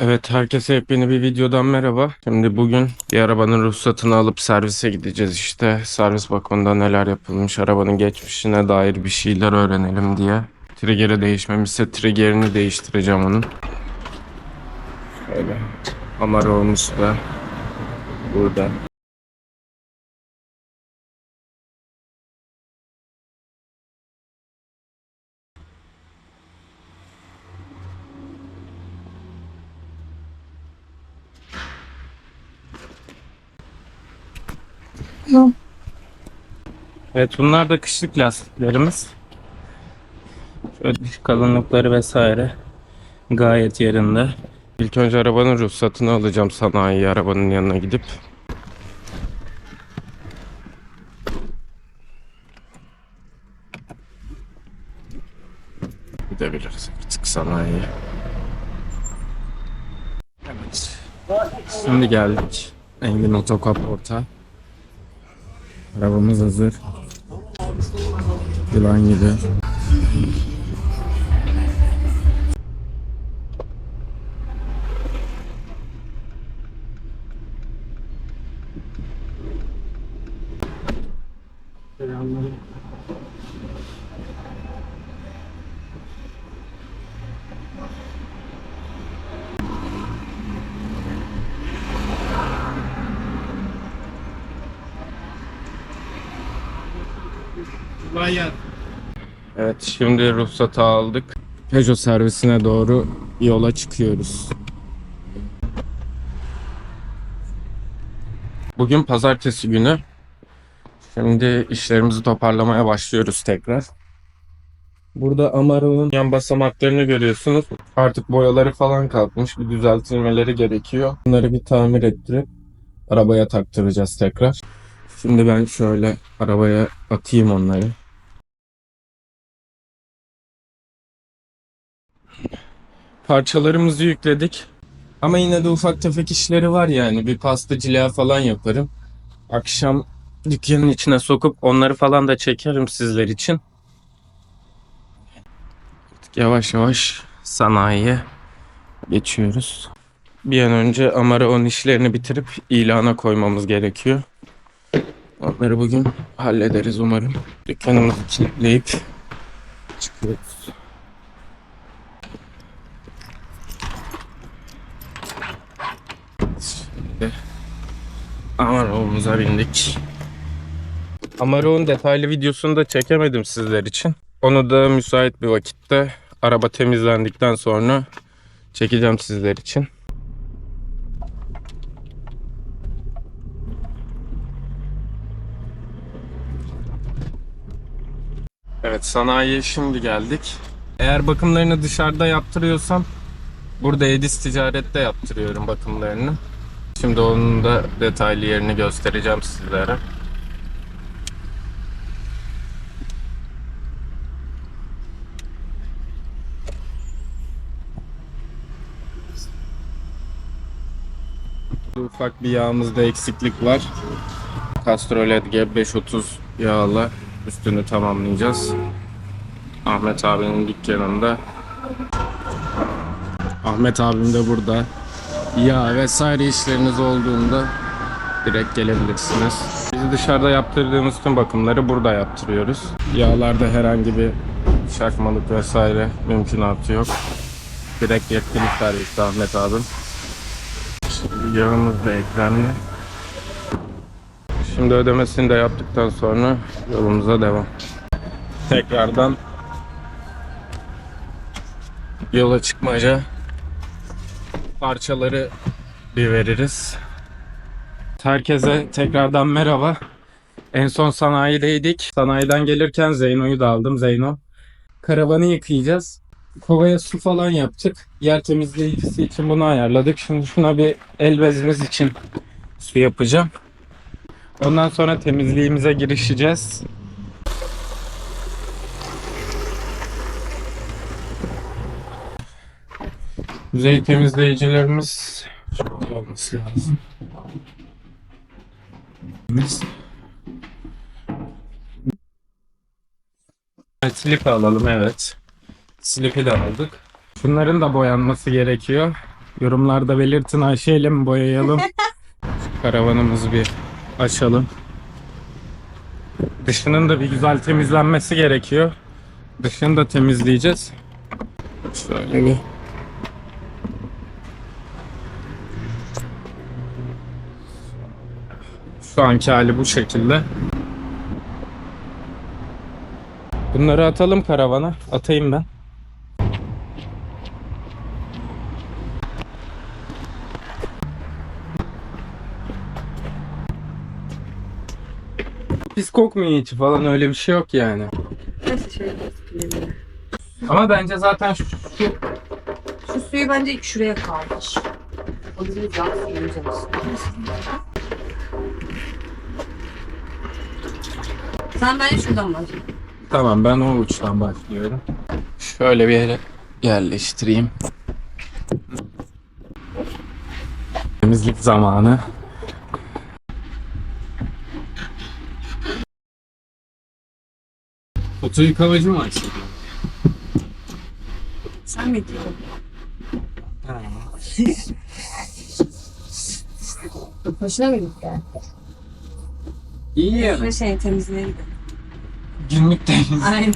Evet herkese yepyeni bir videodan merhaba. Şimdi bugün bir arabanın ruhsatını alıp servise gideceğiz işte. Servis bakımında neler yapılmış, arabanın geçmişine dair bir şeyler öğrenelim diye. Trigger'ı değişmemişse trigger'ini değiştireceğim onun. Şöyle. Amara olmuş da burada. Evet bunlar da kışlık lastiklerimiz. Şöyle kalınlıkları vesaire gayet yerinde. İlk önce arabanın ruhsatını alacağım sanayi arabanın yanına gidip. Gidebiliriz artık sanayiye. Evet. Şimdi geldik. Engin Otokaport'a. Arabamız hazır. Yılan gibi. Evet şimdi ruhsatı aldık. Peugeot servisine doğru yola çıkıyoruz. Bugün pazartesi günü. Şimdi işlerimizi toparlamaya başlıyoruz tekrar. Burada Amaro'nun yan basamaklarını görüyorsunuz. Artık boyaları falan kalkmış. Bir düzeltilmeleri gerekiyor. Bunları bir tamir ettirip arabaya taktıracağız tekrar. Şimdi ben şöyle arabaya atayım onları. Parçalarımızı yükledik. Ama yine de ufak tefek işleri var yani. Bir pastacılığa falan yaparım. Akşam dükkanın içine sokup onları falan da çekerim sizler için. Yavaş yavaş sanayiye geçiyoruz. Bir an önce Amara 10 işlerini bitirip ilana koymamız gerekiyor. Onları bugün hallederiz umarım. Dükkanımızı kilitleyip çıkıyoruz. Şimdi Amaro'muza bindik. Amaro'nun detaylı videosunu da çekemedim sizler için. Onu da müsait bir vakitte araba temizlendikten sonra çekeceğim sizler için. Evet sanayiye şimdi geldik. Eğer bakımlarını dışarıda yaptırıyorsam burada Edis Ticaret'te yaptırıyorum bakımlarını. Şimdi onun da detaylı yerini göstereceğim sizlere. Ufak bir yağımızda eksiklik var. Castrol G530 yağla üstünü tamamlayacağız. Ahmet abinin dükkanında. Ahmet abim de burada. Ya vesaire işleriniz olduğunda direkt gelebilirsiniz. Biz dışarıda yaptırdığımız tüm bakımları burada yaptırıyoruz. Yağlarda herhangi bir çakmalık vesaire mümkünatı yok. Direkt yetkili serviste Ahmet abim. Şimdi yağımız da ekranlı. Şimdi ödemesini de yaptıktan sonra yolumuza devam. Tekrardan yola çıkmaca parçaları bir veririz. Herkese tekrardan merhaba. En son sanayideydik. Sanayiden gelirken Zeyno'yu da aldım. Zeyno. Karavanı yıkayacağız. Kovaya su falan yaptık. Yer temizleyicisi için bunu ayarladık. Şimdi şuna bir el bezimiz için su yapacağım. Ondan sonra temizliğimize girişeceğiz. Yüzey temizleyicilerimiz şöyle olması lazım. Evet, Slip alalım evet. Slip'i de aldık. Şunların da boyanması gerekiyor. Yorumlarda belirtin Ayşe ile mi boyayalım? Şu Karavanımızı bir açalım. Dışının da bir güzel temizlenmesi gerekiyor. Dışını da temizleyeceğiz. Şöyle bir Şu anki hali bu şekilde. Bunları atalım karavana. Atayım ben. Pis kokmuyor içi falan öyle bir şey yok yani. Nasıl şey? Ama bence zaten şu, şu Şu suyu bence şuraya kaldır. O bizim can suyumuz olsun. Sen bence şuradan başla. Tamam ben o uçtan başlıyorum. Şöyle bir yere yerleştireyim. Temizlik zamanı. Kutu yıkamacı mı açtın? Sen mi diyorsun? Hoşuna mı gitti? İyi ya. Ve şey temizliğe gidelim. Günlük temiz. Aynen.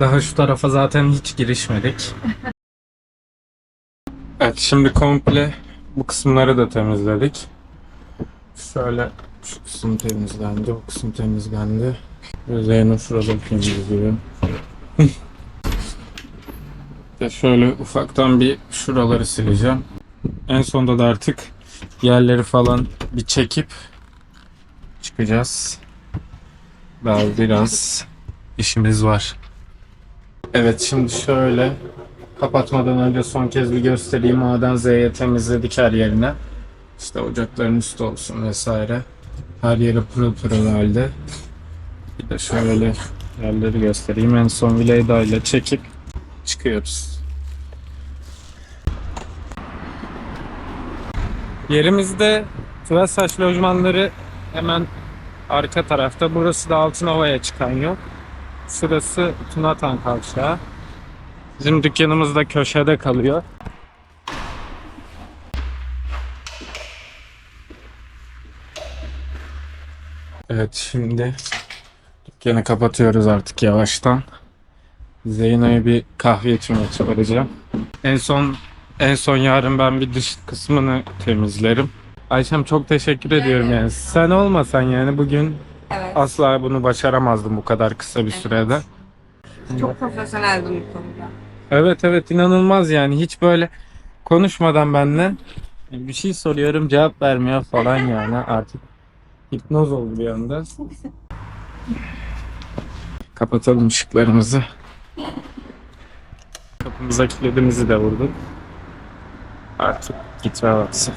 Daha şu tarafa zaten hiç girişmedik. Evet şimdi komple bu kısımları da temizledik. Şöyle şu kısım temizlendi, o kısım temizlendi. Ve Zeyno şuraları temizliyor. Ve şöyle ufaktan bir şuraları sileceğim. En sonunda da artık yerleri falan bir çekip çıkacağız. Daha biraz işimiz var. Evet şimdi şöyle kapatmadan önce son kez bir göstereyim. A'dan Z'ye temizledik her yerine. İşte ocakların üstü olsun vesaire. Her yeri pırıl pırıl halde. Bir de şöyle yerleri göstereyim. En son Vileyda ile çekip çıkıyoruz. Yerimizde Tüvesaç lojmanları hemen arka tarafta. Burası da Altınova'ya çıkan yol. Şurası Tunatan Kavşağı. Bizim dükkanımız da köşede kalıyor. Evet şimdi dükkanı kapatıyoruz artık yavaştan. Zeyno'yu bir kahve içmeye çıkaracağım. En son en son yarın ben bir dış kısmını temizlerim. Ayşem çok teşekkür ediyorum yani. Sen olmasan yani bugün Evet. asla bunu başaramazdım bu kadar kısa bir sürede. Çok profesyoneldim bu konuda. Evet evet inanılmaz yani hiç böyle konuşmadan benimle bir şey soruyorum cevap vermiyor falan yani artık hipnoz oldu bir anda. Kapatalım ışıklarımızı. Kapımıza kilidimizi de vurduk. Artık gitme vakti.